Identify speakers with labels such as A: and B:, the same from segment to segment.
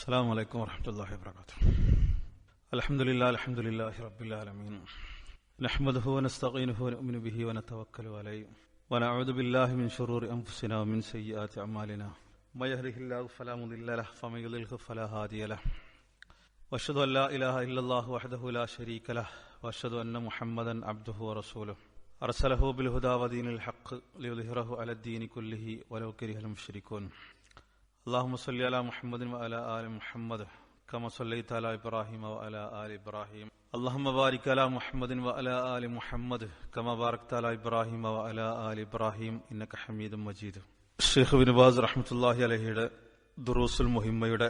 A: السلام عليكم ورحمة الله وبركاته. الحمد لله الحمد لله رب العالمين. نحمده ونستعينه ونؤمن به ونتوكل عليه. ونعوذ بالله من شرور أنفسنا ومن سيئات أعمالنا. ما يهده الله فلا مضل له ومن يضلله فلا هادي له. وأشهد أن لا إله إلا الله وحده لا شريك له وأشهد أن محمدا عبده ورسوله. أرسله بالهدى ودين الحق ليظهره على الدين كله ولو كره المشركون. اللهم صل على محمد وعلى ال محمد كما صليت على ابراهيم وعلى ال ابراهيم اللهم بارك على محمد وعلى ال محمد كما باركت على ابراهيم وعلى ال ابراهيم انك حميد مجيد ഷെയ്ഖ് ബിനുബാസ് റഹ്മത്തുല്ലാഹി അലഹിയുടെ ദുറൂസുൽ മുഹിമ്മയുടെ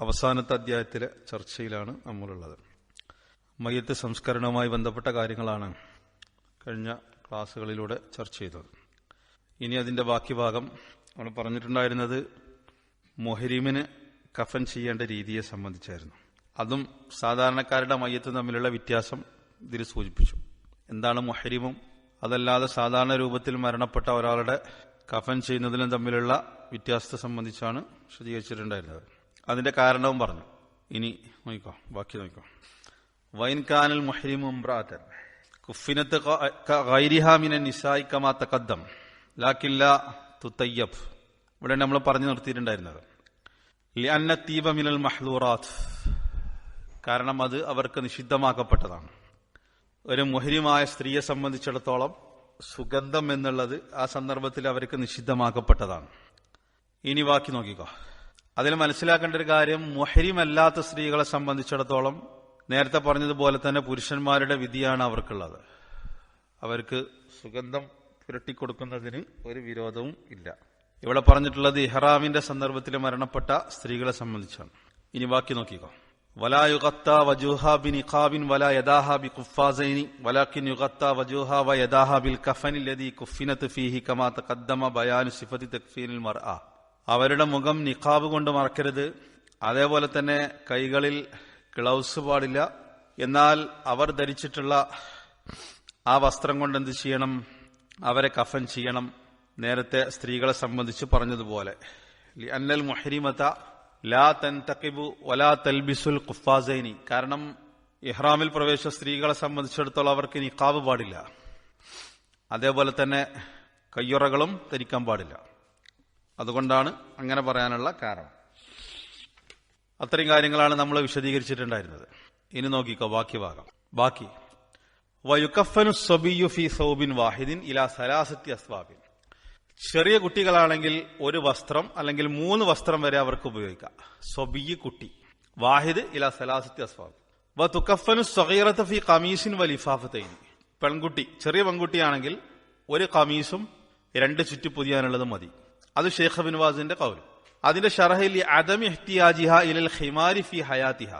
A: അവസാനത്തെ അധ്യായത്തിലെ ചർച്ചയിലാണ് നമ്മളുള്ളത് മയ്യത്ത് സംസ്കരണവുമായി ബന്ധപ്പെട്ട കാര്യങ്ങളാണ് കഴിഞ്ഞ ക്ലാസ്സുകളിലൂടെ ചർച്ച ചെയ്തത് ഇനി അതിന്റെ ബാക്കി ഭാഗം നമ്മൾ പറഞ്ഞിട്ടുണ്ടായിരുന്നത് മൊഹരീമിന് കഫൻ ചെയ്യേണ്ട രീതിയെ സംബന്ധിച്ചായിരുന്നു. അതും സാധാരണക്കാരുടെ മയത്തും തമ്മിലുള്ള വ്യത്യാസം ഇതിൽ സൂചിപ്പിച്ചു. എന്താണ് മൊഹരീമും? അതല്ലാതെ സാധാരണ രൂപത്തിൽ മരണപ്പെട്ട ഒരാളുടെ കഫൻ ചെയ്യുന്നതിലും തമ്മിലുള്ള വ്യത്യാസത്തെ സംബന്ധിച്ചാണ് വിശദീകരിച്ചിട്ടുണ്ടായിരുന്നത്. അതിന്റെ കാരണവും പറഞ്ഞു. ഇനി നോക്കിക്കോ ബാക്കി നോക്കിക്കോ. വൈൻകാനൽ മൊഹരീമും കുഫിനത്ത് ഗൈരിഹാമിനെ നിസായിക്കമാത്ത കദ്ദം ലാക്കില്ല തുത്തയ്യബ്. ഇവിടെ നമ്മൾ പറഞ്ഞു നിർത്തിയിട്ടുണ്ടായിരുന്നത്. മഹ്ലൂറാത്ത് കാരണം അത് അവർക്ക് നിഷിദ്ധമാക്കപ്പെട്ടതാണ്. ഒരു മുഹരിമായ സ്ത്രീയെ സംബന്ധിച്ചിടത്തോളം സുഗന്ധം എന്നുള്ളത് ആ സന്ദർഭത്തിൽ അവർക്ക് നിഷിദ്ധമാക്കപ്പെട്ടതാണ്. ഇനി ബാക്കി നോക്കിക്കോ. അതിൽ മനസ്സിലാക്കേണ്ട ഒരു കാര്യം മുഹരിമല്ലാത്ത സ്ത്രീകളെ സംബന്ധിച്ചിടത്തോളം നേരത്തെ പറഞ്ഞതുപോലെ തന്നെ പുരുഷന്മാരുടെ വിധിയാണ് അവർക്കുള്ളത്. അവർക്ക് സുഗന്ധം പുരട്ടിക്കൊടുക്കുന്നതിന് ഒരു വിരോധവും ഇല്ല. ഇവിടെ പറഞ്ഞിട്ടുള്ളത് ഇഹ്റാമിന്റെ സന്ദർഭത്തിൽ മരണപ്പെട്ട സ്ത്രീകളെ സംബന്ധിച്ചാണ്. ഇനി ബാക്കി നോക്കിക്കോ. വലാ വലാക്കിൻ വ ബിൽ കഫനിൽ ഫീഹി കമാ തഖദ്ദമ ബയാനു സിഫതി തക്ഫീനിൽ അവരുടെ മുഖം നിഖാബ് കൊണ്ട് മറക്കരുത്. അതേപോലെ തന്നെ കൈകളിൽ ഗ്ലൗസ് പാടില്ല. എന്നാൽ അവർ ധരിച്ചിട്ടുള്ള ആ വസ്ത്രം കൊണ്ട് എന്ത് ചെയ്യണം? അവരെ കഫൻ ചെയ്യണം. നേരത്തെ സ്ത്രീകളെ സംബന്ധിച്ച് പറഞ്ഞതുപോലെ. അന്നൽ മുഹരിമത ലാ തൻ തക്കിബു വലാ തൽബിസുൽ കുഫാസൈനി കാരണം ഇഹ്റാമിൽ പ്രവേശ സ്ത്രീകളെ സംബന്ധിച്ചിടത്തോളം അവർക്ക് നിക്കാബ് പാടില്ല. അതേപോലെ തന്നെ കയ്യുറകളും ധരിക്കാൻ പാടില്ല. അതുകൊണ്ടാണ് അങ്ങനെ പറയാനുള്ള കാരണം. അത്രയും കാര്യങ്ങളാണ് നമ്മൾ വിശദീകരിച്ചിട്ടുണ്ടായിരുന്നത്. ഇനി നോക്കിക്കോ ബാക്കി ഭാഗം. ബാക്കി. വയുക്കഫനു സബിയു ഫി സൗബിൻ വാഹിദിൻ ഇലാ സലാസത്തി അസ്വാബിൻ ചെറിയ കുട്ടികളാണെങ്കിൽ ഒരു വസ്ത്രം അല്ലെങ്കിൽ മൂന്ന് വസ്ത്രം വരെ അവർക്ക് ഉപയോഗിക്കാം. സ്വബിയ് കുട്ടി. വാഹിദ് ഇല സലാസത്തി അസ്വാബ് വ തുക്കഫനു സ്വകീറത്ത് ഫി കമീസിൻ വലിഫാഫത്തൈനി പെൺകുട്ടി ചെറിയ പെൺകുട്ടിയാണെങ്കിൽ ഒരു കമീസും രണ്ട് ചുറ്റി പൊതിയാനുള്ളത് മതി. അത് ഷേഖ് ബിൻവാസിന്റെ കൗൽ. അതിന്റെ ഷറഹിൽ അദം ഇഹ്തിയാജിഹ ഇലൽ ഖിമാരി ഫി ഹയാത്തിഹ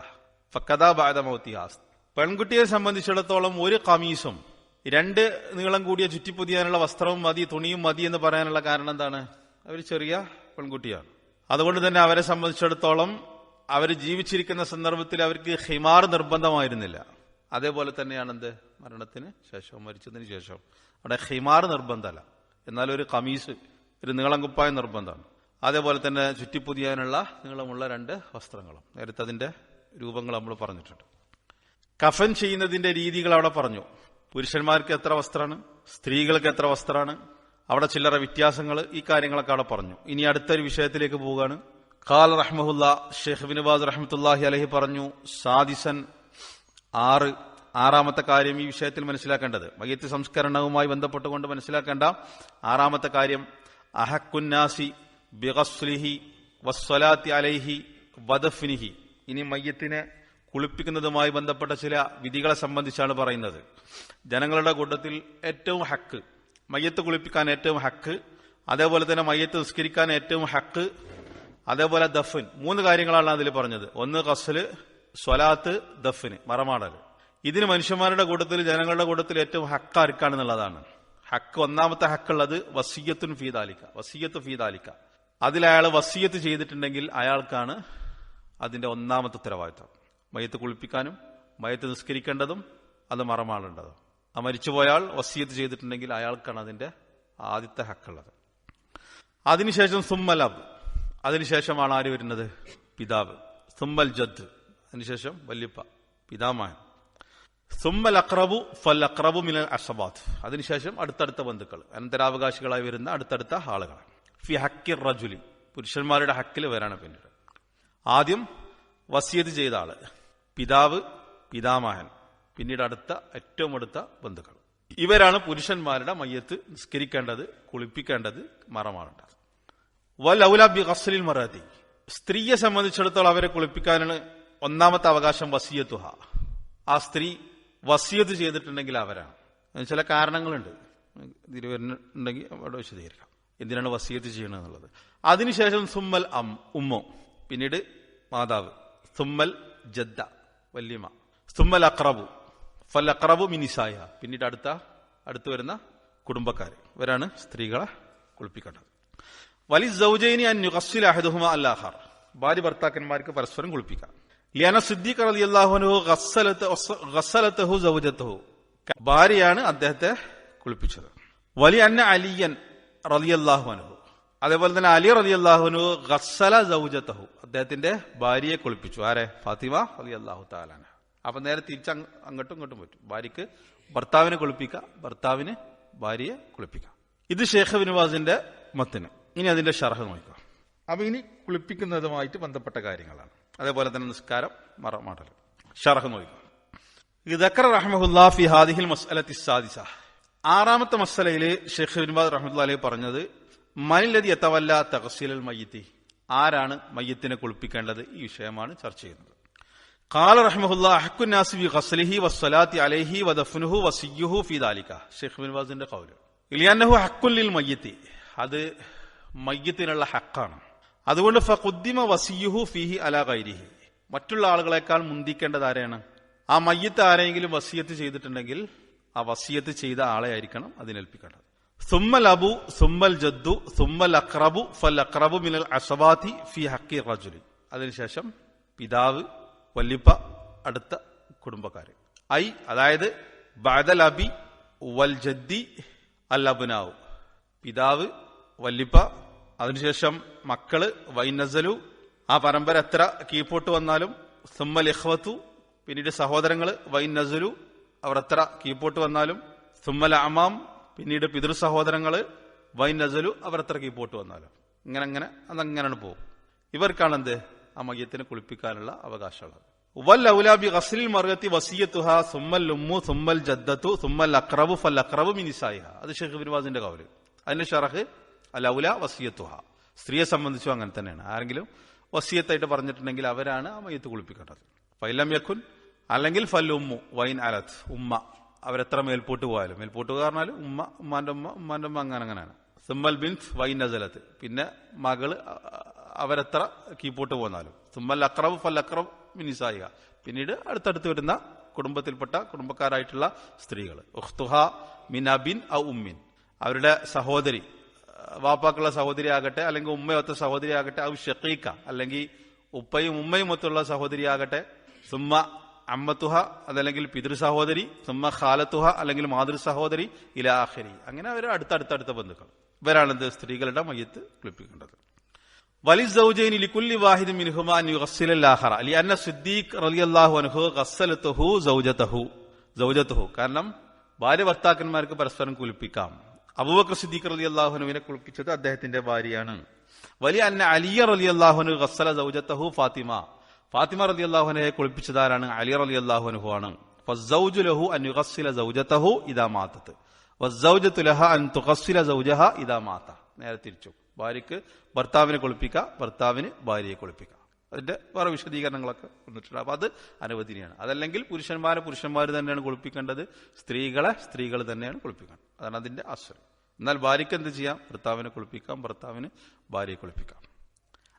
A: ഫക്കദാ ബാദ മൗത്തിഹാസ് പെൺകുട്ടിയെ സംബന്ധിച്ചിടത്തോളം ഒരു കമീസും രണ്ട് നീളം കൂടിയ ചുറ്റിപ്പൊതിയാനുള്ള വസ്ത്രവും മതി തുണിയും മതി എന്ന് പറയാനുള്ള കാരണം എന്താണ്? അവർ ചെറിയ പെൺകുട്ടിയാണ്. അതുകൊണ്ട് തന്നെ അവരെ സംബന്ധിച്ചിടത്തോളം അവർ ജീവിച്ചിരിക്കുന്ന സന്ദർഭത്തിൽ അവർക്ക് ഹിമാർ നിർബന്ധമായിരുന്നില്ല. അതേപോലെ തന്നെയാണ് എന്ത്? മരണത്തിന് ശേഷം മരിച്ചതിന് ശേഷം അവിടെ ഹിമാർ നിർബന്ധമല്ല. എന്നാൽ ഒരു കമീസ് ഒരു നീളം കുപ്പായ നിർബന്ധമാണ്. അതേപോലെ തന്നെ ചുറ്റിപ്പൊതിയാനുള്ള നീളമുള്ള രണ്ട് വസ്ത്രങ്ങളും. നേരത്തെ അതിന്റെ രൂപങ്ങൾ നമ്മൾ പറഞ്ഞിട്ടുണ്ട്. കഫൻ ചെയ്യുന്നതിന്റെ രീതികൾ അവിടെ പറഞ്ഞു. പുരുഷന്മാർക്ക് എത്ര വസ്ത്രമാണ് സ്ത്രീകൾക്ക് എത്ര വസ്ത്രമാണ് അവിടെ ചില്ലറ വ്യത്യാസങ്ങൾ ഈ കാര്യങ്ങളൊക്കെ അവിടെ പറഞ്ഞു. ഇനി അടുത്തൊരു വിഷയത്തിലേക്ക് പോവുകയാണ്. ഖാൽ റഹ്മുല്ല ഷെയ്ഖ് ബിനുബാസ് റഹ്മത്തുല്ലാഹി അലഹി പറഞ്ഞു സാദിസൻ ആറ് ആറാമത്തെ കാര്യം ഈ വിഷയത്തിൽ മനസ്സിലാക്കേണ്ടത്. മയ്യത്ത് സംസ്കരണവുമായി ബന്ധപ്പെട്ടുകൊണ്ട് മനസ്സിലാക്കേണ്ട ആറാമത്തെ കാര്യം അഹക്കുന്നാസി ബിഗസ്ലിഹി വസ്വലാത്തി അലൈഹി വദഫ്നിഹി. ഇനി മയ്യത്തിനെ കുളിപ്പിക്കുന്നതുമായി ബന്ധപ്പെട്ട ചില വിധികളെ സംബന്ധിച്ചാണ് പറയുന്നത്. ജനങ്ങളുടെ കൂട്ടത്തിൽ ഏറ്റവും ഹക്ക് മയ്യത്ത് കുളിപ്പിക്കാൻ ഏറ്റവും ഹക്ക് അതേപോലെ തന്നെ മയ്യത്ത് നിസ്കരിക്കാൻ ഏറ്റവും ഹക്ക് അതേപോലെ ദഫിൻ. മൂന്ന് കാര്യങ്ങളാണ് അതിൽ പറഞ്ഞത്. ഒന്ന് കസൽ സ്വലാത്ത് ദഫിന് മറമാടൽ. ഇതിന് മനുഷ്യന്മാരുടെ കൂട്ടത്തിൽ ജനങ്ങളുടെ കൂട്ടത്തിൽ ഏറ്റവും ഹക്ക് ആർക്കാണെന്നുള്ളതാണ് ഹക്ക് ഒന്നാമത്തെ ഹക്കുള്ളത് വസീയത്തുൻ ഫീദാലിക്ക വസീയത്ത് ഫീദാലിക്ക അതിൽ അയാൾ വസീയത്ത് ചെയ്തിട്ടുണ്ടെങ്കിൽ അയാൾക്കാണ് അതിന്റെ ഒന്നാമത്തെ ഉത്തരവാദിത്വം. മയത്ത് കുളിപ്പിക്കാനും മയത്ത് നിസ്കരിക്കേണ്ടതും അത് മറമാടേണ്ടതും. ആ മരിച്ചുപോയാൾ വസീത് ചെയ്തിട്ടുണ്ടെങ്കിൽ അയാൾക്കാണ് അതിന്റെ ആദ്യത്തെ ഹക്കുള്ളത്. അതിനുശേഷം സുമ്മലബ്. അതിനുശേഷമാണ് ആര് വരുന്നത്? പിതാവ്. സുമ്മൽ ജദ്. അതിനുശേഷം വല്യപ്പ. പിതാമഹൻ. സുമ്മൽ അക്രബു ഫൽ അക്രബു മിനൽ അഷബാദ് അതിനുശേഷം അടുത്തടുത്ത ബന്ധുക്കൾ. അനന്തരാവകാശികളായി വരുന്ന അടുത്തടുത്ത ആളുകൾ. ഫി ഹക്കിർ റജുലി. പുരുഷന്മാരുടെ ഹക്കിൽ വരാണ് പിന്നീട്. ആദ്യം വസിയത്ത് ചെയ്ത ആൾ. പിതാവ് പിതാമഹൻ. പിന്നീട് അടുത്ത ഏറ്റവും അടുത്ത ബന്ധുക്കൾ. ഇവരാണ് പുരുഷന്മാരുടെ മയ്യത്ത് നിസ്കരിക്കേണ്ടത് കുളിപ്പിക്കേണ്ടത് മറമാറേണ്ടത്. വൽ ബി ഗസ്ലിൽ മറാതി സ്ത്രീയെ സംബന്ധിച്ചിടത്തോളം അവരെ കുളിപ്പിക്കാനാണ് ഒന്നാമത്തെ അവകാശം വസിയത്തുഹ. ആ സ്ത്രീ വസിയത്ത് ചെയ്തിട്ടുണ്ടെങ്കിൽ അവരാണ്. ചില കാരണങ്ങളുണ്ട്. തിരുവരുന്നുണ്ടെങ്കിൽ അവിടെ വിശദീകരിക്കാം. എന്തിനാണ് വസിയത്ത് ചെയ്യണത് എന്നുള്ളത് അതിനുശേഷം സുമ്മൽ അം ഉമ്മോ. പിന്നീട് മാതാവ്. സുമ്മൽ ജദ്ദ. വല്യമ്മ. സുമ്മൽ അക്രബു ഫൽ അക്രബു മിനിസായ. പിന്നീട് അടുത്ത അടുത്ത് വരുന്ന കുടുംബക്കാർ ഇവരാണ് സ്ത്രീകളെ കുളിപ്പിക്കേണ്ടത്. വലി സൗജൈനി അൻ യുഗസ്സിൽ അഹദുഹുമ അല്ലാഹർ. ഭാര്യ ഭർത്താക്കന്മാർക്ക് പരസ്പരം കുളിപ്പിക്കാം. ലിയാന സിദ്ദീഖ് റളിയല്ലാഹുനഹു ഗസ്സലത്തഹു സൗജത്തഹു. ഭാര്യയാണ് അദ്ദേഹത്തെ കുളിപ്പിച്ചത്. വലി അന്ന അലിയൻ റളിയല്ലാഹു അൻഹു. അതേപോലെ തന്നെ അലി റളിയല്ലാഹുനു ഗസ്സല സൗജത്തഹു അദ്ദേഹത്തിന്റെ ഭാര്യയെ കുളിപ്പിച്ചു. ആരെ? ഫാത്തിമ റളിയല്ലാഹു താലാന അപ്പൊ നേരെ തിരിച്ച് അങ്ങോട്ടും ഇങ്ങോട്ടും പറ്റും ഭാര്യക്ക് ഭർത്താവിനെ കുളിപ്പിക്കാം ഭർത്താവിന് ഭാര്യയെ കുളിപ്പിക്കാം ഇത് ഷേഖ് ബിനുവാസിന്റെ മത്തിന്. ഇനി അതിന്റെ ഷർഹ നോക്കുക. അപ്പൊ ഇനി കുളിപ്പിക്കുന്നതുമായിട്ട് ബന്ധപ്പെട്ട കാര്യങ്ങളാണ്. അതേപോലെ തന്നെ നിസ്കാരം മറമാടൽ ഷർഹ നോക്കുക. ഇതക്കർ റഹ്മുല്ലാ ഫി ഹാദിഹിൽ മസ്അലത്തി സാദിസ. ആറാമത്തെ മസലയിൽ ഷെയ്ഖ് ബിൻബാദ് റഹ്മുല്ലാ അലൈഹി പറഞ്ഞത് മനിലതി എത്തവല്ല തഹസീലൽ മയ്യത്തി. ആരാണ് മയ്യത്തിനെ കുളിപ്പിക്കേണ്ടത്? ഈ വിഷയമാണ് ചർച്ച ചെയ്യുന്നത്. കാല റഹ്മുല്ല ഖസ്ലിഹി വസ്സലാത്തി അലൈഹി വദഫ്നുഹു കൗൽ മയ്യത്തി. അത് മയ്യത്തിനുള്ള ഹക്കാണ്. അതുകൊണ്ട് ഫഖുദ്ദിമ വസിയുഹു ഫിഹി അല കൈരിഹി മറ്റുള്ള ആളുകളെക്കാൾ മുന്തിക്കേണ്ടത് ആരെയാണ്? ആ മയ്യത്ത് ആരെങ്കിലും വസിയത്ത് ചെയ്തിട്ടുണ്ടെങ്കിൽ ആ വസിയത്ത് ചെയ്ത ആളെ ആയിരിക്കണം അതിനേൽപ്പിക്കേണ്ടത്. സുമ്മൽ അബു സുമ്മൽ ജദ്ദു സുമ്മൽ അക്രബു ഫൽ അക്രബു മിനൽ അസബാത്തി ഫി ഹക്കി റജുലി. അതിനുശേഷം പിതാവ് വല്ലിപ്പ അടുത്ത കുടുംബക്കാർ ഐ അതായത് ബദൽ അബി വൽ ജദ്ദി അൽ അബുനാവ് പിതാവ് വല്ലിപ്പ അതിനുശേഷം മക്കൾ വൈനസലു. ആ പരമ്പര എത്ര കീപ്പോട്ട് വന്നാലും സുമ്മൽ ഇഹ്വത്തു പിന്നീട് സഹോദരങ്ങൾ വൈനസലു. അവർ എത്ര കീപ്പോട്ട് വന്നാലും സുമ്മൽ അമാം പിന്നീട് പിതൃ സഹോദരങ്ങൾ വൈനസലു അവർ അത്രയ്ക്ക് പോട്ട് വന്നാലോ? ഇങ്ങനെ അങ്ങനെ അതങ്ങനെയാണ് പോകും. ഇവർക്കാണ് എന്ത്? ആ മയ്യത്തിനെ കുളിപ്പിക്കാനുള്ള അവകാശമുള്ളത്. വൽ ഔലാബി ഖസ്ലിൽ മർഗത്തി വസിയത്തുഹ സുമ്മൽ ഉമ്മു സുമ്മൽ ജദ്ദത്തു സുമ്മൽ അക്രബു ഫൽ അക്രബു മിനിസായിഹ അത് ഷെയ്ഖ് ബിൻവാസിന്റെ കൗൽ. അതിന്റെ ഷറഹ് അൽ ഔല വസിയത്തുഹ. സ്ത്രീയെ സംബന്ധിച്ചും അങ്ങനെ തന്നെയാണ്. ആരെങ്കിലും വസിയത്തായിട്ട് പറഞ്ഞിട്ടുണ്ടെങ്കിൽ അവരാണ് ആ മയ്യത്ത് കുളിപ്പിക്കേണ്ടത്. ഫൈലം യഖുൻ അല്ലെങ്കിൽ ഫൽ ഉമ്മു വൈൻ അലത്ത് ഉമ്മ. അവരെത്ര മേൽപോട്ട് പോയാലും. മേൽപോട്ട് പറഞ്ഞാൽ ഉമ്മ ഉമ്മാന്റെ ഉമ്മ ഉമ്മാന്റെ ഉമ്മ അങ്ങനെ അങ്ങനെയാണ്. സിമ്മൽ ബിൻസ് വൈ നസലത്ത്. പിന്നെ മകൾ അവരെത്ര കീപ്പോട്ട് പോന്നാലും. സിമ്മൽ അക്രബ് ഫൽ അക്രബ് മിനിസായിക. പിന്നീട് അടുത്തടുത്ത് വരുന്ന കുടുംബത്തിൽപ്പെട്ട കുടുംബക്കാരായിട്ടുള്ള സ്ത്രീകൾ ഉഖ്തുഹ മിനബിൻ അ ഉമ്മിൻ. അവരുടെ സഹോദരി വാപ്പാക്കുള്ള സഹോദരി ആകട്ടെ അല്ലെങ്കിൽ ഉമ്മയൊത്ത സഹോദരി ആകട്ടെ ഔ ഷെക്കീക്ക അല്ലെങ്കിൽ ഉപ്പയും ഉമ്മയും ഒത്തുള്ള സഹോദരി ആകട്ടെ സുമ്മ അമ്മത്തുഹ അതല്ലെങ്കിൽ പിതൃ സഹോദരി സുമ്മ ഖാലത്തുഹ അല്ലെങ്കിൽ മാതൃ സഹോദരി ഇലാഹരി അങ്ങനെ അവർ അടുത്തടുത്തടുത്ത ബന്ധുക്കൾ. ഇവരാണ് എന്ത് സ്ത്രീകളുടെ മയ്യത്ത് കുളിപ്പിക്കേണ്ടത്. വലി സൗജൈനി ലിക്കുല്ലി വാഹിദ് അലി അന്ന സിദ്ദീഖ് റളിയല്ലാഹു അൻഹു കാരണം ഭാര്യ ഭർത്താക്കന്മാർക്ക് പരസ്പരം കുളിപ്പിക്കാം. അബൂബക്കർ സിദ്ദീഖ് റളിയല്ലാഹു അള്ളാഹുനുവിനെ കുളിപ്പിച്ചത് അദ്ദേഹത്തിന്റെ ഭാര്യയാണ്. വലിയ അന്ന അലിയ റളിയല്ലാഹു അള്ളാഹുനു ഗസ്സല സൗജതഹു ഫാത്തിമ. ഫാത്തിമ റലി അള്ളാഹുനെ കുളിപ്പിച്ചതാരാണ്? അലി റലി അൻഹു ആണ്. അൻ സൗജഹ നേരെ തിരിച്ചു. ഭാര്യക്ക് ഭർത്താവിനെ കുളിപ്പിക്കുക ഭർത്താവിന് ഭാര്യയെ കുളിപ്പിക്കുക. അതിന്റെ വേറെ വിശദീകരണങ്ങളൊക്കെ വന്നിട്ടുണ്ട്. അപ്പൊ അത് അനുവദനീയാണ്. അതല്ലെങ്കിൽ പുരുഷന്മാരെ പുരുഷന്മാർ തന്നെയാണ് കുളിപ്പിക്കേണ്ടത്. സ്ത്രീകളെ സ്ത്രീകൾ തന്നെയാണ് കുളിപ്പിക്കേണ്ടത് അതാണ് അതിന്റെ ആശ്രയം. എന്നാൽ ഭാര്യയ്ക്ക് എന്ത് ചെയ്യാം? ഭർത്താവിനെ കുളിപ്പിക്കാം ഭർത്താവിന് ഭാര്യയെ കുളിപ്പിക്കാം.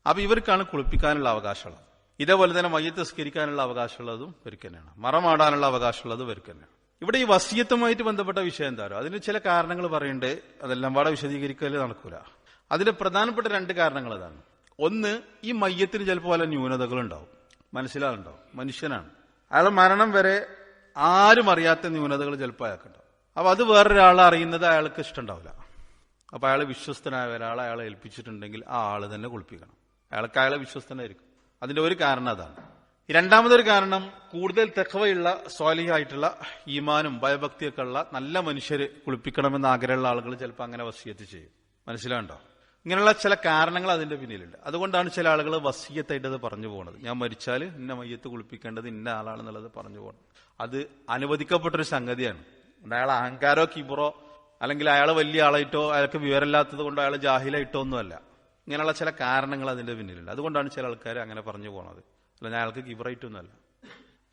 A: അപ്പൊ ഇവർക്കാണ് കുളിപ്പിക്കാനുള്ള അവകാശമുള്ളത്. ഇതേപോലെ തന്നെ മയ്യത്ത് സ്കരിക്കാനുള്ള അവകാശമുള്ളതും ഇവർക്ക് തന്നെയാണ്. മറമാടാനുള്ള അവകാശമുള്ളതും ഇവർക്ക് തന്നെയാണ്. ഇവിടെ ഈ വസീയത്തുമായിട്ട് ബന്ധപ്പെട്ട വിഷയം എന്താണോ അതിന് ചില കാരണങ്ങൾ പറയുന്നുണ്ട്. അതെല്ലാം പാടെ വിശദീകരിക്കൽ നടക്കൂല. അതിന് പ്രധാനപ്പെട്ട രണ്ട് കാരണങ്ങൾ അതാണ് ഒന്ന് ഈ മയ്യത്തിന് ചിലപ്പോൾ പല ന്യൂനതകളുണ്ടാവും. ഉണ്ടാവും മനസ്സിലാവുണ്ടാവും മനുഷ്യനാണ്. അയാൾ മരണം വരെ ആരും അറിയാത്ത ന്യൂനതകൾ ചിലപ്പോൾ അയാൾക്കുണ്ടാവും. അപ്പൊ അത് വേറൊരാളെ അറിയുന്നത് അയാൾക്ക് ഇഷ്ടമുണ്ടാവില്ല. അപ്പൊ അയാൾ വിശ്വസ്തനായ ഒരാളെ അയാളെ ഏൽപ്പിച്ചിട്ടുണ്ടെങ്കിൽ ആ ആൾ തന്നെ കുളിപ്പിക്കണം. അയാൾക്ക് അയാളെ വിശ്വസ്തനായിരിക്കും. അതിന്റെ ഒരു കാരണം അതാണ്. രണ്ടാമതൊരു കാരണം കൂടുതൽ തെക്കവയുള്ള സ്വാലിഹായിട്ടുള്ള ഈമാനും ഭയഭക്തിയൊക്കെ ഉള്ള നല്ല മനുഷ്യര് കുളിപ്പിക്കണമെന്ന് ആഗ്രഹമുള്ള ആളുകൾ ചിലപ്പോൾ അങ്ങനെ വസീയത്ത് ചെയ്യും. മനസ്സിലാണ്ടോ ഇങ്ങനെയുള്ള ചില കാരണങ്ങൾ അതിന്റെ പിന്നിലുണ്ട്. അതുകൊണ്ടാണ് ചില ആളുകൾ വസീയത്തായിട്ടത് പറഞ്ഞു പോകുന്നത് ഞാൻ മരിച്ചാൽ ഇന്ന മയ്യത്ത് കുളിപ്പിക്കേണ്ടത് ഇന്ന ആളാണെന്നുള്ളത് പറഞ്ഞു പോകണം അത് അനുവദിക്കപ്പെട്ടൊരു സംഗതിയാണ്. അയാൾ അഹങ്കാരോ കിബറോ അല്ലെങ്കിൽ അയാൾ വലിയ ആളായിട്ടോ അയാൾക്ക് വിവരമില്ലാത്തത് കൊണ്ടോ അയാൾ ജാഹിലായിട്ടോ ഒന്നുമല്ല. ഇങ്ങനെയുള്ള ചില കാരണങ്ങൾ അതിന്റെ പിന്നിലുണ്ട്. അതുകൊണ്ടാണ് ചില ആൾക്കാർ അങ്ങനെ പറഞ്ഞു പോണത്. അല്ല ഞാൻ അയാൾക്ക് കിബറായിട്ടൊന്നുമല്ല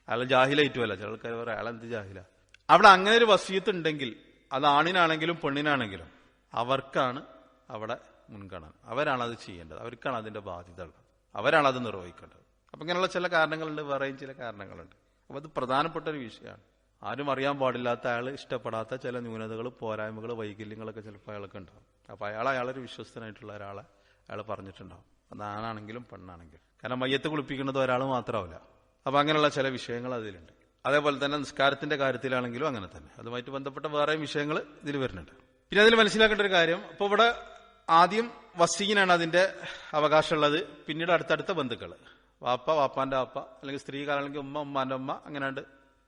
A: അയാൾ ജാഹിലായിട്ടും അല്ല. ചില ആൾക്കാർ പറയാം അയാൾ എന്ത് ജാഹില? അവിടെ അങ്ങനെ ഒരു വസീത്ത് ഉണ്ടെങ്കിൽ അത് ആണിനാണെങ്കിലും പെണ്ണിനാണെങ്കിലും അവർക്കാണ് അവിടെ മുൻഗണന. അവരാണ് അത് ചെയ്യേണ്ടത്. അവർക്കാണ് അതിന്റെ ബാധ്യത ഉള്ളത്. അവരാണ് അത് നിർവഹിക്കേണ്ടത്. അപ്പൊ ഇങ്ങനെയുള്ള ചില കാരണങ്ങളുണ്ട് വേറെയും ചില കാരണങ്ങളുണ്ട്. അപ്പൊ അത് പ്രധാനപ്പെട്ട ഒരു വിഷയമാണ്. ആരും അറിയാൻ പാടില്ലാത്ത അയാൾ ഇഷ്ടപ്പെടാത്ത ചില ന്യൂനതകൾ പോരായ്മകൾ വൈകല്യങ്ങളൊക്കെ ചിലപ്പോൾ അയാൾക്ക് ഉണ്ടാവും. അപ്പൊ അയാൾ അയാളൊരു വിശ്വസ്തനായിട്ടുള്ള ഒരാളെ അയാൾ പറഞ്ഞിട്ടുണ്ടാവും. അത് ആണാണെങ്കിലും പെണ്ണാണെങ്കിലും. കാരണം മയ്യത്ത് കുളിപ്പിക്കുന്നത് ഒരാൾ മാത്രമാവില്ല അപ്പൊ അങ്ങനെയുള്ള ചില വിഷയങ്ങൾ അതിലുണ്ട്. അതേപോലെ തന്നെ നിസ്കാരത്തിന്റെ കാര്യത്തിലാണെങ്കിലും അങ്ങനെ തന്നെ. അതുമായിട്ട് ബന്ധപ്പെട്ട വേറെയും വിഷയങ്ങൾ ഇതിൽ വരുന്നുണ്ട്. പിന്നെ അതിൽ മനസ്സിലാക്കേണ്ട ഒരു കാര്യം അപ്പൊ ഇവിടെ ആദ്യം വസീനാണ് അതിന്റെ അവകാശമുള്ളത്. പിന്നീട് അടുത്തടുത്ത ബന്ധുക്കൾ വാപ്പ വാപ്പാന്റെ വാപ്പ അല്ലെങ്കിൽ സ്ത്രീ കാലാണെങ്കിൽ ഉമ്മ ഉമ്മാന്റെ ഉമ്മ അങ്ങനെയാണ്ട്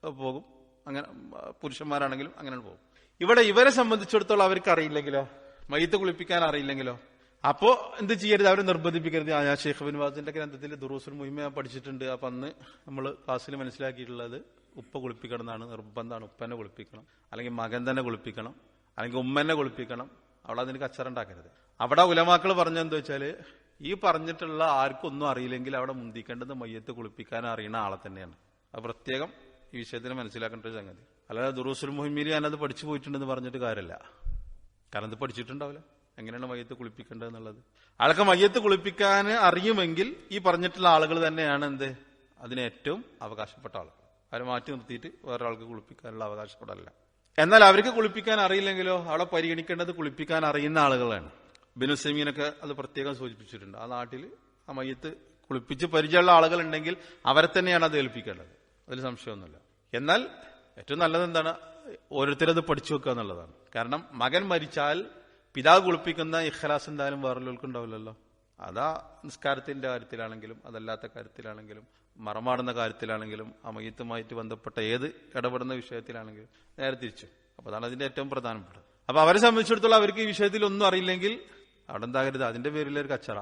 A: പോകും. അങ്ങനെ പുരുഷന്മാരാണെങ്കിലും അങ്ങനെ പോകും. ഇവിടെ ഇവരെ സംബന്ധിച്ചിടത്തോളം അവർക്ക് അറിയില്ലെങ്കിലോ? മയ്യത്ത് കുളിപ്പിക്കാൻ അറിയില്ലെങ്കിലോ? അപ്പോ എന്ത് ചെയ്യരുത്? അവരെ നിർബന്ധിപ്പിക്കരുത്. ഞാൻ ഷെയ്ഖ് ബിൻ വാസിന്റെ ഗ്രന്ഥത്തിൽ ദുറൂസുൽ മുഹിമ ഞാൻ പഠിച്ചിട്ടുണ്ട്. അപ്പൊ അന്ന് നമ്മൾ ക്ലാസ്സിൽ മനസ്സിലാക്കിയിട്ടുള്ളത് ഉപ്പ കുളിപ്പിക്കണം എന്നാണ്. നിർബന്ധമാണ് ഉപ്പനെ കുളിപ്പിക്കണം. അല്ലെങ്കിൽ മകൻ തന്നെ കുളിപ്പിക്കണം. അല്ലെങ്കിൽ ഉമ്മനെ കുളിപ്പിക്കണം. അവിടെ അതിന് കച്ചറുണ്ടാക്കരുത് അവിടെ ഉലമാക്കൾ പറഞ്ഞെന്താ വെച്ചാൽ ഈ പറഞ്ഞിട്ടുള്ള ആർക്കൊന്നും അറിയില്ലെങ്കിൽ അവിടെ മുന്തിക്കേണ്ടത് മയ്യത്ത് കുളിപ്പിക്കാൻ അറിയുന്ന ആളെ തന്നെയാണ്. അത് പ്രത്യേകം ഈ വിഷയത്തിന് മനസ്സിലാക്കേണ്ട ഒരു സംഗതി. അല്ലാതെ ദുറൂസുൽ മുഹിമിൽ ഞാനത് പഠിച്ചു പോയിട്ടുണ്ടെന്ന് പറഞ്ഞിട്ട് കാര്യമല്ല. കാരണം ഇത് പഠിച്ചിട്ടുണ്ടാവില്ല. എങ്ങനെയാണ് മയ്യത്ത് കുളിപ്പിക്കേണ്ടത് എന്നുള്ളത്? ആൾക്ക് മയ്യത്ത് കുളിപ്പിക്കാൻ അറിയുമെങ്കിൽ ഈ പറഞ്ഞിട്ടുള്ള ആളുകൾ തന്നെയാണ് എന്ത്? അതിന് ഏറ്റവും അവകാശപ്പെട്ട ആളുകൾ. അവരെ മാറ്റി നിർത്തിയിട്ട് വേറൊരാൾക്ക് കുളിപ്പിക്കാനുള്ള അവകാശപ്പെടല്ല എന്നാൽ അവർക്ക് കുളിപ്പിക്കാൻ അറിയില്ലെങ്കിലോ? അവിടെ പരിഗണിക്കേണ്ടത് കുളിപ്പിക്കാൻ അറിയുന്ന ആളുകളാണ്. ബിനുസമീനൊക്കെ അത് പ്രത്യേകം സൂചിപ്പിച്ചിട്ടുണ്ട്. ആ നാട്ടിൽ ആ മയ്യത്ത് കുളിപ്പിച്ച് പരിചയമുള്ള ആളുകൾ ഉണ്ടെങ്കിൽ അവരെ തന്നെയാണ് അത് ഏൽപ്പിക്കേണ്ടത്. അതിൽ സംശയമൊന്നുമില്ല. എന്നാൽ ഏറ്റവും നല്ലത് എന്താണ്? ഓരോരുത്തരത് പഠിച്ചു വെക്കുക എന്നുള്ളതാണ്. കാരണം മകൻ മരിച്ചാൽ പിതാവ് കുളിപ്പിക്കുന്ന ഇഖ്ലാസ് എന്തായാലും വേറൊരാൾക്ക് ഉണ്ടാവില്ലല്ലോ അതാ നിസ്കാരത്തിന്റെ കാര്യത്തിലാണെങ്കിലും അതല്ലാത്ത കാര്യത്തിലാണെങ്കിലും മറമാടുന്ന കാര്യത്തിലാണെങ്കിലും അമയത്തുമായിട്ട് ബന്ധപ്പെട്ട ഏത് ഇടപെടുന്ന വിഷയത്തിലാണെങ്കിലും നേരെ തിരിച്ചു. അപ്പൊ അതാണ് അതിന്റെ ഏറ്റവും പ്രധാനപ്പെട്ടത്. അപ്പൊ അവരെ സംബന്ധിച്ചിടത്തോളം അവർക്ക് ഈ വിഷയത്തിൽ ഒന്നും അറിയില്ലെങ്കിൽ അവിടെ എന്താകരുത്? അതിന്റെ പേരിൽ ഒരു കച്ചറ.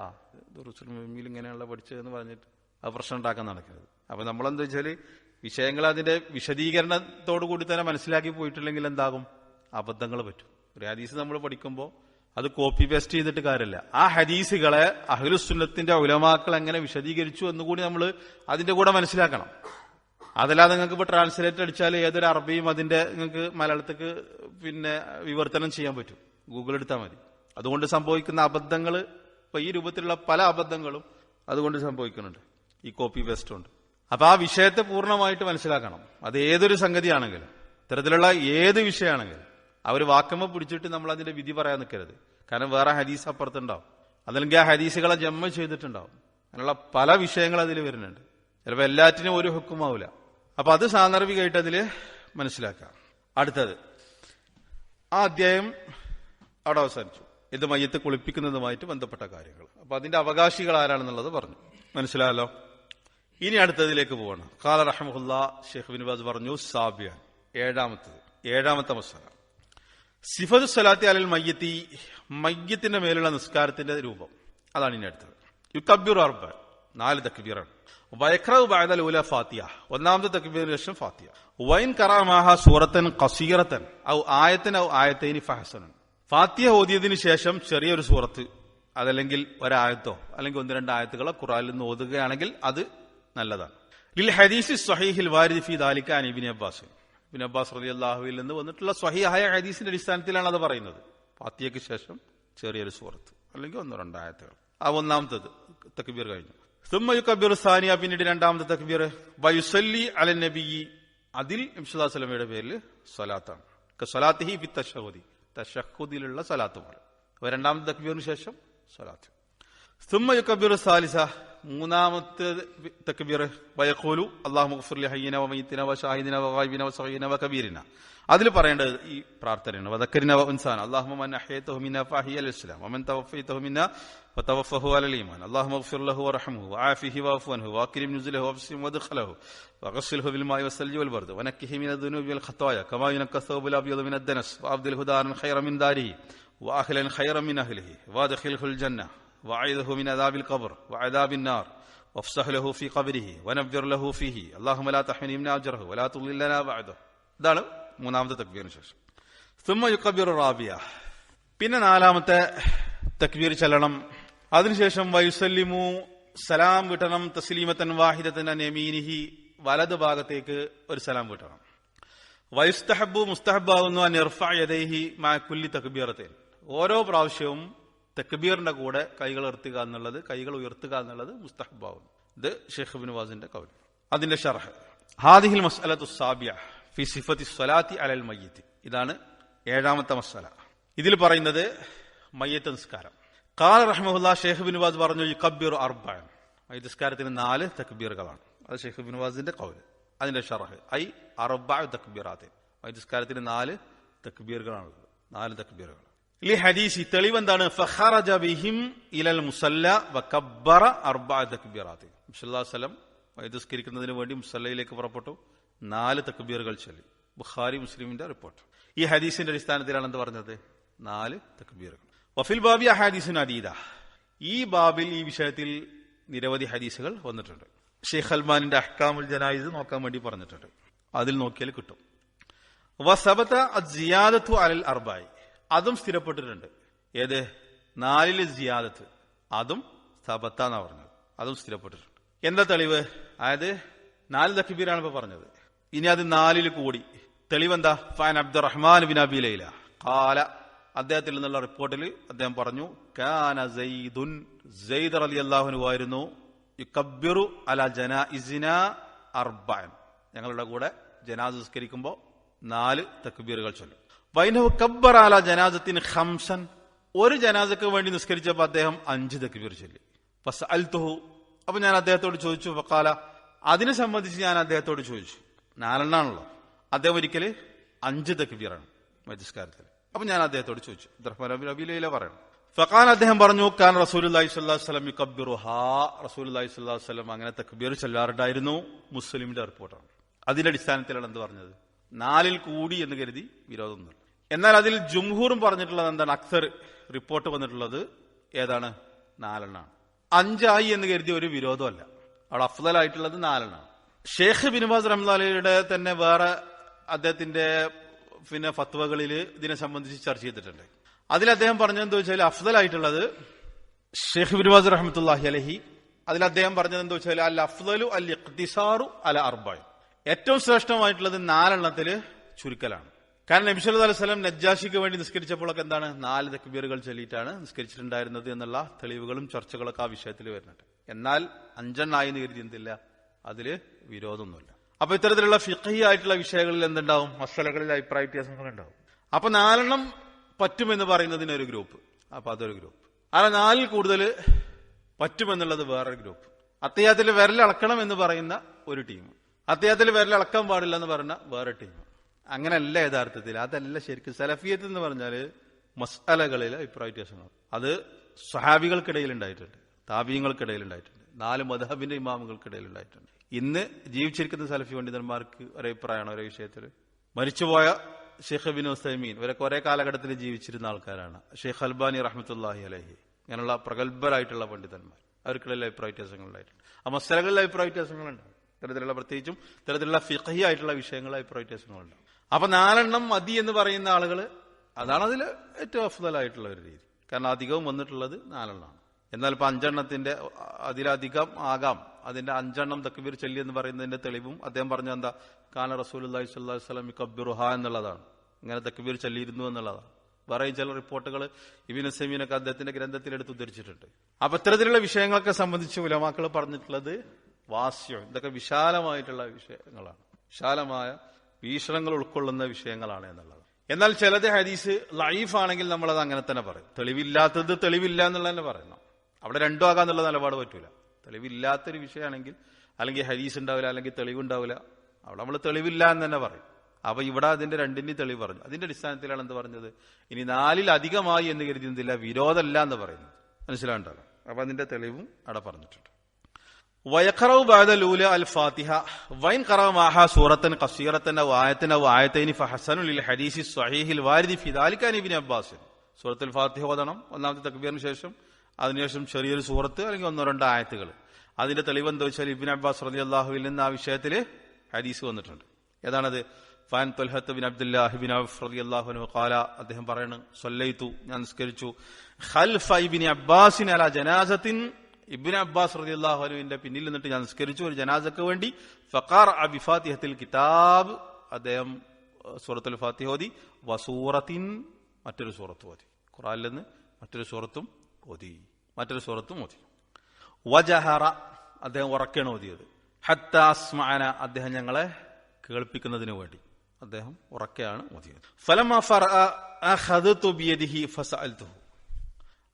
A: ദുറുസുൽ ഇങ്ങനെയുള്ള പഠിച്ചതെന്ന് പറഞ്ഞിട്ട് അത് പ്രശ്നം ഉണ്ടാക്കാൻ നടക്കരുത്. അപ്പൊ നമ്മളെന്താ വെച്ചാൽ വിഷയങ്ങൾ അതിന്റെ വിശദീകരണത്തോടു കൂടി തന്നെ മനസ്സിലാക്കി പോയിട്ടില്ലെങ്കിൽ എന്താകും? അബദ്ധങ്ങൾ പറ്റും. ഒരു ഹദീസ് നമ്മൾ പഠിക്കുമ്പോൾ അത് കോപ്പി പേസ്റ്റ് ചെയ്തിട്ട് കാര്യമില്ല. ആ ഹദീസുകളെ അഹ്ലുസുന്നത്തിന്റെ ഉലമാക്കൾ എങ്ങനെ വിശദീകരിച്ചു എന്നുകൂടി നമ്മൾ അതിന്റെ കൂടെ മനസ്സിലാക്കണം. അതല്ലാതെ നിങ്ങൾക്ക് ഇപ്പൊ ട്രാൻസ്ലേറ്റ് അടിച്ചാൽ ഏതൊരു അറബിയും അതിന്റെ നിങ്ങൾക്ക് മലയാളത്തേക്ക് പിന്നെ വിവർത്തനം ചെയ്യാൻ പറ്റും. ഗൂഗിൾ എടുത്താൽ മതി. അതുകൊണ്ട് സംഭവിക്കുന്ന അബദ്ധങ്ങൾ ഇപ്പൊ ഈ രൂപത്തിലുള്ള പല അബദ്ധങ്ങളും അതുകൊണ്ട് സംഭവിക്കുന്നുണ്ട്. ഈ കോപ്പി പേസ്റ്റ് കൊണ്ട്. അപ്പൊ ആ വിഷയത്തെ പൂർണമായിട്ട് മനസ്സിലാക്കണം. അത് ഏതൊരു സംഗതിയാണെങ്കിലും ഇത്തരത്തിലുള്ള ഏത് വിഷയമാണെങ്കിലും. അവർ വാക്കമ്മ പിടിച്ചിട്ട് നമ്മൾ അതിന്റെ വിധി പറയാൻ നിൽക്കരുത് കാരണം വേറെ ഹദീസ് അപ്പുറത്തുണ്ടാവും. അതല്ലെങ്കിൽ ആ ഹദീസുകളെ ജമ്മ ചെയ്തിട്ടുണ്ടാവും. അങ്ങനെയുള്ള പല വിഷയങ്ങൾ അതിൽ വരുന്നുണ്ട്. ചിലപ്പോൾ എല്ലാറ്റിനും ഒരു ഹുക്കുമാവില്ല അപ്പൊ അത് സാന്ദർഭികമായിട്ട് അതിൽ മനസ്സിലാക്കാം. അടുത്തത്. ആ അധ്യായം അവിടെ അവസാനിച്ചു. ഇത് മയ്യത്ത് കുളിപ്പിക്കുന്നതുമായിട്ട് ബന്ധപ്പെട്ട കാര്യങ്ങൾ. അപ്പൊ അതിന്റെ അവകാശികൾ ആരാണെന്നുള്ളത് പറഞ്ഞു. മനസ്സിലായല്ലോ? ഇനി അടുത്തതിലേക്ക് പോവാണ്. ഖാല റഹമുല്ല ഷെയ്ഖ് ബിൻ ബാസ് പറഞ്ഞു സാബിയാൻ. ഏഴാമത്തത്. ഏഴാമത്തെ മസാല. സിഫദ് സലാത്തി അലൽ മയ്യത്തി മയ്യത്തിന്റെ മേലുള്ള നിസ്കാരത്തിന്റെ രൂപം. അതാണ് ഇനി അടുത്തത്. യുക്കബിർ അർബ നാല് തക്ബീറാണ്. വയക്രവ് ബാദൽ ഉല ഫാത്തിയ ഒന്നാമത്തെ തക്ബീറിന് ശേഷം ഫാത്തിയ വൈൻ കറാമാഹ സൂറത്തൻ കസീറത്തൻ ഔ ആയത്തൻ ഔ ആയത്തേനി ഫഹസനൻ. ഫാത്തിയ ഓതിയതിനു ശേഷം ചെറിയൊരു സൂറത്ത് അതല്ലെങ്കിൽ ഒരായത്തോ അല്ലെങ്കിൽ ഒന്ന് രണ്ട് ആയത്തുകളോ ഖുറാനിൽ നിന്ന് ഓതുകയാണെങ്കിൽ അത് നല്ലതാണ്. ലിൽ ഹദീസ് സഹീഹിൽ വാരിദ് ഫി ദാലിക അൻ ഇബ്നു അബ്ബാസ് റലി അള്ളാഹുവിൽ നിന്ന് വന്നിട്ടുള്ള സ്വഹിയായ ഹദീസിന്റെ അടിസ്ഥാനത്തിലാണ് അത് പറയുന്നത്. ഫാത്തിയയ്ക്ക് ശേഷം ചെറിയൊരു സുഹൃത്ത് അല്ലെങ്കിൽ ഒന്നോ രണ്ടായത്തുകൾ ആ ഒന്നാമത്തത് തക്ബീർ കഴിഞ്ഞു. സുമ്മ കബീർ സാനിയ പിന്നീട് രണ്ടാമത്തെ തക്ബീർ വയുസല്ലി അല നബി അതിൽ ഇംസുല്ലാസ്ലമയുടെ പേരിൽ സ്വലാത്താണ്. സ്വലാത്തിഹി ഫി തഷഹുദി തഷഹുദിലുള്ള സ്വലാത്ത് പോലെ രണ്ടാമത്തെ തക്ബീറിന് ശേഷം സ്വലാത്ത്. സുമ്മ കബീർ സാലിസ മൂന്നാമത്തെ തക്ബീർ വയഖൂലു അള്ളാഹു മുഗ്ഫിർ ലി ഹയ്യിന വമയ്യിത്തിന വശാഹിദിന വഗായിബിന വസഗീന വകബീരിന അതിൽ പറയേണ്ടത് ഈ പ്രാർത്ഥനയാണ് വദക്കരിന വൻസാൻ അള്ളാഹു മൻ അഹ്യതഹു മിന്ന ഫഹി അൽ ഇസ്ലാം വമൻ തവഫൈതഹു മിന്ന ഫതവഫഹു അലൽ ഈമാൻ അല്ലാഹു മഗ്ഫിർ ലഹു വറഹ്മുഹു വആഫിഹി വഅഫു അൻഹു വഅക്രിം നുസുലഹു വഅബ്സിം വദ്ഖലഹു വഗസ്സിൽഹു ബിൽമാഇ വസ്സൽജി വൽബർദ് വനക്കിഹി മിന ദുനൂബി വൽ ഖതായ കമാ യുനക്ക الثوب الابيض من الدنس وابدله دارا خيرا من داره واهلا خيرا من اهله وادخله الجنه وعيده من عذاب القبر وعذاب النار وافسح له في قبره ونبر له فيه اللهم لا تحمل من اجره ولا تضللنا بعده ഇതാണ് മൂന്നാമത്തെ തക്ബീറിന് ശേഷം സുമ്മ യുക്കബീർ റാബിയ പിന്നെ നാലാമത്തെ തക്ബീർ ചെല്ലണം അതിനുശേഷം വയുസല്ലിമു സലാം വിട്ടണം തസ്ലീമത്തൻ വാഹിദത്തൻ യമീനിഹി വലത് ഭാഗത്തേക്ക് ഒരു സലാം വിട്ടണം വയുസ്തഹബു മുസ്തഹബാവുന്നു അനിർഫയദേഹി മാക്കുല്ലി തക്ബീറത്തേൻ ഓരോ പ്രാവശ്യവും തക്ബീറിന്റെ കൂടെ കൈകൾ ഉയർത്തുക എന്നുള്ളത് കൈകൾ ഉയർത്തുക എന്നുള്ളത് മുസ്തഹബാവുന്നു ഇത് ഷെയ്ഖ് ബിൻ വാസിന്റെ കൗൽ അതിന്റെ ഷർഹ് ഹാദിഹിൽ മസ്അലത്തു സാബിയ ഫി സിഫത്തി സ്വലാത്തി അലൽ മയ്യത്ത്. ഇതാണ് ഏഴാമത്തെ മസ്അല. ഇതിൽ പറയുന്നത് മയ്യത്ത് നിസ്കാരം. കാല റഹ്മുല്ല ഷെയ്ഖ് ബിൻ വാസ് പറഞ്ഞു കബീർ അർബാൻ മയ്യത്ത് നിസ്കാരത്തിന് നാല് തക്ബീറുകളാണ്. അത് ഷെയ്ഖ് ബിൻ വാസിന്റെ കൗൽ. അതിന്റെ ഷറഹ് ഐ അറബ തക്ബീറാത്തെ മയ്യത്ത് നിസ്കാരത്തിന് നാല് തക്ബീറുകളാണുള്ളത്. നാല് തക്ബീറുകൾ ഈ ഹദീസി തെളിവെന്താണ്? വൈദ്യസ്കരിക്കുന്നതിന് വേണ്ടി മുസല്ലയിലേക്ക് പുറപ്പെട്ടു. നാല് തക്ബീറുകൾ ചൊല്ലി. ബുഖാരി മുസ്ലിമിന്റെ റിപ്പോർട്ട്. ഈ ഹദീസിന്റെ അടിസ്ഥാനത്തിലാണ് എന്ത് പറഞ്ഞത്? നാല് തക്ബീറുകൾ. വഫിൽ ബാബി ഹദീസിന് അതീത ഈ ബാബിൽ ഈ വിഷയത്തിൽ നിരവധി ഹദീസുകൾ വന്നിട്ടുണ്ട്. ഷെയ്ഖ് അൽമാനിന്റെ അഹ്കാമുൽ ജനായിസ് നോക്കാൻ വേണ്ടി പറഞ്ഞിട്ടുണ്ട്. അതിൽ നോക്കിയാൽ കിട്ടും. വസബത്ത അൽ അർബായി. അതും സ്ഥിരപ്പെട്ടിട്ടുണ്ട്. ഏത്? നാലിൽ ജിയാദത്ത് അതും സബത്താന്നാ പറഞ്ഞത്. അതും സ്ഥിരപ്പെട്ടിട്ടുണ്ട്. എന്താ തെളിവ്? അതായത് നാല് തക്ബീറാണ് ഇപ്പൊ പറഞ്ഞത്. ഇനി അത് നാലിൽ കൂടി. തെളിവെന്താ? ഫാൻ അബ്ദുറഹ്മാൻ ബിൻ അബി ലൈല. കാല അദ്ദേഹത്തിൽ നിന്നുള്ള റിപ്പോർട്ടിൽ അദ്ദേഹം പറഞ്ഞു കാന സൈദുൻ സൈദ് അലി അള്ളാഹുനു ആയിരുന്നു. അല അല ജനാഇസിന അർബാൻ ഞങ്ങളുടെ കൂടെ ജനാസ് സംസ്കരിക്കുമ്പോൾ നാല് തക്ബീറുകൾ ചൊല്ലും. വൈനഹു കബ്ബറാല ജനാസത്തിന് ഹംസൻ ഒരു ജനാസക്ക് വേണ്ടി നിസ്കരിച്ചപ്പോൾ അദ്ദേഹം അഞ്ച് തക്ബീർ ചൊല്ലി. ഫസ് അൽത്തുഹു അപ്പൊ ഞാൻ അദ്ദേഹത്തോട് ചോദിച്ചു ഫക്കാല അതിനെ സംബന്ധിച്ച് ഞാൻ അദ്ദേഹത്തോട് ചോദിച്ചു. നാലെണ്ണാണല്ലോ. അദ്ദേഹം ഒരിക്കൽ അഞ്ച് തക്ബീറാണ് മജിസ്കാരത്തിൽ അപ്പൊ ഞാൻ അദ്ദേഹത്തോട് ചോദിച്ചു. അബിലയില പറയണം. ഫഖാൻ അദ്ദേഹം പറഞ്ഞു ഖാൻ റസൂൽ സ്വല്ലല്ലാഹു വസല്ലം യുക്കബ്ബിറു ഹാ റസൂൽ സ്വല്ലല്ലാഹു വസല്ലം അങ്ങനെ തക്ബീർ ചെല്ലാറുണ്ടായിരുന്നു. മുസ്ലിമിന്റെ റിപ്പോർട്ടാണ്. അതിന്റെ അടിസ്ഥാനത്തിലാണ് എന്ത് പറഞ്ഞത്? നാലിൽ കൂടി എന്ന് കരുതി വിരോധമൊന്നുമില്ല. എന്നാൽ അതിൽ ജുംഹൂറും പറഞ്ഞിട്ടുള്ളത് എന്താണ്? അക്സർ റിപ്പോർട്ട് വന്നിട്ടുള്ളത് ഏതാണ്? നാലെണ്ണാണ്. അഞ്ചായി എന്ന് കരുതിയ ഒരു വിരോധമല്ല. അവിടെ അഫ്ദലായിട്ടുള്ളത് നാലെണ്ണാണ്. ഷേഖ് ബിനുബാസ് റഹ്മാലിയുടെ തന്നെ വേറെ അദ്ദേഹത്തിന്റെ പിന്നെ ഫത്വകളിൽ ഇതിനെ സംബന്ധിച്ച് ചർച്ച ചെയ്തിട്ടുണ്ട്. അതിൽ അദ്ദേഹം പറഞ്ഞതെന്ന് വെച്ചാൽ അഫ്ദലായിട്ടുള്ളത് ഷെയ്ഖ് ബിനുബാസ് റഹമത്തല്ലാഹി അലഹി. അതിൽ അദ്ദേഹം പറഞ്ഞത് എന്താ വെച്ചാൽ അൽ അഫ്ദലു അൽ ഇഖ്തിസാറു അല അർബായ് ഏറ്റവും ശ്രേഷ്ഠമായിട്ടുള്ളത് നാലെണ്ണത്തിൽ ചുരുക്കലാണ്. കാരണം നബിസ് സല്ലല്ലാഹു അലൈഹി വസല്ലം നജ്ജാഷിക്ക് വേണ്ടി നിസ്കരിച്ചപ്പോഴൊക്കെ എന്താണ്? നാല് തക്ബീറുകൾ ചൊല്ലിയിട്ടാണ് നിസ്കരിച്ചിട്ടുണ്ടായിരുന്നത് എന്നുള്ള തെളിവുകളും ചർച്ചകളൊക്കെ ആ വിഷയത്തിൽ വരുന്നുണ്ട്. എന്നാൽ അഞ്ചെണ്ണായി കരുതി എന്തില്ല? അതിൽ വിരോധമൊന്നുമില്ല. അപ്പൊ ഇത്തരത്തിലുള്ള ഫിഖഹി ആയിട്ടുള്ള വിഷയങ്ങളിൽ എന്തുണ്ടാവും? മസലകളിൽ അഭിപ്രായ വ്യത്യാസങ്ങൾ ഉണ്ടാവും. അപ്പൊ നാലെണ്ണം പറ്റുമെന്ന് പറയുന്നതിന് ഒരു ഗ്രൂപ്പ്. അപ്പൊ അതൊരു ഗ്രൂപ്പ്. അല്ല നാലിൽ കൂടുതൽ പറ്റുമെന്നുള്ളത് വേറൊരു ഗ്രൂപ്പ്. അത്യാഹത്തിൽ വിരലളക്കണം എന്ന് പറയുന്ന ഒരു ടീം. അത്യാഹത്തിൽ വിരലളക്കാൻ പാടില്ല എന്ന് പറയുന്ന വേറെ ടീം. അങ്ങനെയല്ല യഥാർത്ഥത്തിൽ. അതല്ല ശരിക്കും സലഫിയത്ത് എന്ന് പറഞ്ഞാൽ മസാലകളിൽ അഭിപ്രായ വ്യത്യാസങ്ങൾ അത് സഹാബികൾക്കിടയിൽ ഉണ്ടായിട്ടുണ്ട് താപീയങ്ങൾക്കിടയിൽ ഉണ്ടായിട്ടുണ്ട് നാല് മധബിന്റെ ഇമാമുകൾക്കിടയിൽ ഉണ്ടായിട്ടുണ്ട് ഇന്ന് ജീവിച്ചിരിക്കുന്ന സലഫി പണ്ഡിതന്മാർക്ക് ഒരഭിപ്രായമാണ് ഒരേ വിഷയത്തിൽ മരിച്ചുപോയ ഷെയ്ഖ് ബിൻ ഉസൈമീൻ ഇവരൊക്കെ ഒരേ കാലഘട്ടത്തിൽ ജീവിച്ചിരുന്ന ആൾക്കാരാണ്. ഷെയ്ഖ് അൽബാനി റഹ്മത്തുല്ലാഹി അലഹി അങ്ങനെയുള്ള പ്രഗത്ഭരായിട്ടുള്ള പണ്ഡിതന്മാർ. അവർക്കിടയിൽ അഭിപ്രായ വ്യത്യാസങ്ങൾ ഉണ്ടായിട്ടുണ്ട് ആ മസലകളിൽ അഭിപ്രായ വ്യത്യാസങ്ങളുണ്ട് ഇത്തരത്തിലുള്ള പ്രത്യേകിച്ചും ഇത്തരത്തിലുള്ള ഫിഖഹി ആയിട്ടുള്ള വിഷയങ്ങളിൽ അഭിപ്രായ വ്യത്യാസങ്ങളുണ്ട് അപ്പൊ നാലെണ്ണം മതി എന്ന് പറയുന്ന ആളുകൾ അതാണ് അതിൽ ഏറ്റവും അഫ്തലായിട്ടുള്ള ഒരു രീതി. കാരണം അധികവും വന്നിട്ടുള്ളത് നാലെണ്ണമാണ്. എന്നാൽ ഇപ്പൊ അഞ്ചെണ്ണത്തിന്റെ അതിലധികം ആകാം. അതിന്റെ അഞ്ചെണ്ണം തക്ബീർ ചൊല്ലി എന്ന് പറയുന്നതിന്റെ തെളിവും അദ്ദേഹം പറഞ്ഞ എന്താ? കാന റസൂൽ അള്ളഹി സ്വല്ലി സ്വലം കബ്ബിറുഹ എന്നുള്ളതാണ്. ഇങ്ങനെ തക്ബീർ ചൊല്ലിയിരുന്നു എന്നുള്ളതാണ്. വേറെയും ചില റിപ്പോർട്ടുകൾ ഇബിൻ സെമീനൊക്കെ അദ്ദേഹത്തിന്റെ ഗ്രന്ഥത്തിൽ എടുത്ത് ഉദ്ധരിച്ചിട്ടുണ്ട്. അപ്പൊ ഇത്തരത്തിലുള്ള വിഷയങ്ങളൊക്കെ സംബന്ധിച്ച് ഉലമാക്കൾ പറഞ്ഞിട്ടുള്ളത് വാസ്യം. ഇതൊക്കെ വിശാലമായിട്ടുള്ള വിഷയങ്ങളാണ്. വിശാലമായ വീക്ഷണങ്ങൾ ഉൾക്കൊള്ളുന്ന വിഷയങ്ങളാണ് എന്നുള്ളത്. എന്നാൽ ചിലത് ഹദീസ് ലൈഫ് ആണെങ്കിൽ നമ്മൾ അത് അങ്ങനെ തന്നെ പറയും. തെളിവില്ലാത്തത് തെളിവില്ല എന്നുള്ള തന്നെ പറയണം അവിടെ രണ്ടും ആകാന്നുള്ള നിലപാട് പറ്റൂല. തെളിവില്ലാത്തൊരു വിഷയമാണെങ്കിൽ അല്ലെങ്കിൽ ഹദീസ് ഉണ്ടാവില്ല അല്ലെങ്കിൽ തെളിവുണ്ടാവില്ല അവിടെ നമ്മൾ തെളിവില്ല എന്ന് തന്നെ പറയും. അപ്പൊ ഇവിടെ അതിന്റെ രണ്ടിന് തെളിവ് പറഞ്ഞു. അതിന്റെ അടിസ്ഥാനത്തിലാണ് എന്ത് പറഞ്ഞത്? ഇനി നാലിൽ അധികമായി എന്ന് കരുതുന്നില്ല വിരോധമല്ല എന്ന് പറയുന്നത് മനസ്സിലാണ്ടല്ലോ അപ്പൊ അതിന്റെ തെളിവും അവിടെ പറഞ്ഞിട്ടുണ്ട്. വയഖറവ് ബാദ ലൂല അൽ ഫാത്തിഹ വൈൻ ഖറവ മാഹ സൂറത്തൻ ഖസീറത്തൻ ഔ ആയത്തൻ ഔ ആയത്തൈനി ഫഹസനു ലിൽ ഹദീസി സ്വഹീഹിൽ വാരിദി ഫി ദാലിക അൻ ഇബ്നു അബ്ബാസ് സൂറത്തുൽ ഫാത്തിഹ ഓതണം. ഒന്നാമത്തെ തക്ബീറിന് ശേഷം അതിനുശേഷം ചെറിയൊരു സൂറത്ത് അല്ലെങ്കിൽ ഒന്നോ രണ്ടോ ആയത്തുകൾ. അതിന്റെ തെളിവ് എന്താ വെച്ചാൽ ഇബിൻ അബ്ബാസ് അള്ളാഹുവിൽ നിന്ന് ആ വിഷയത്തിൽ ഹദീസ് വന്നിട്ടുണ്ട്. ഏതാണത്? Fan Talhat bin Abdullahi bin Auf റളിയല്ലാഹു അൻഹു ഖാല. അദ്ദേഹം പറയണു സല്ലൈതു ഞാൻ നിസ്കരിച്ചു. ഖൽഫ ഇബിൻ അബ്ബാസിൻ അല ജനാസത്തിൻ ഇബ്നു അബ്ബാസ് റളിയല്ലാഹു അൻഹുവിന്റെ പിന്നിൽ നിന്നിട്ട് ഞാൻ നിസ്കരിച്ചു ഒരു ജനാസക്ക് വേണ്ടി. ഫക്കാർ അബിഫാത്തിഹത്തിൽ കിതാബ്. അദ്ദേഹം സൂറത്തുൽ ഫാത്തിഹ ഓതി. വസൂറത്തിൻ മറ്റൊരു സൂറത്ത് ഓതി. ഖുറാനിൽ നിന്ന് മറ്റൊരു സൂറത്തും ഓതി. മറ്റൊരു സൂറത്തും ഓതി. വജഹറ അദ്ദേഹം ഉറക്കാണ് ഓതിയത്. ഹത്താസ്മാന അദ്ദേഹം ഞങ്ങളെ കേൾപ്പിക്കുന്നതിന് വേണ്ടി. അദ്ദേഹം ഉറക്കെയാണ് ഓതിയത്.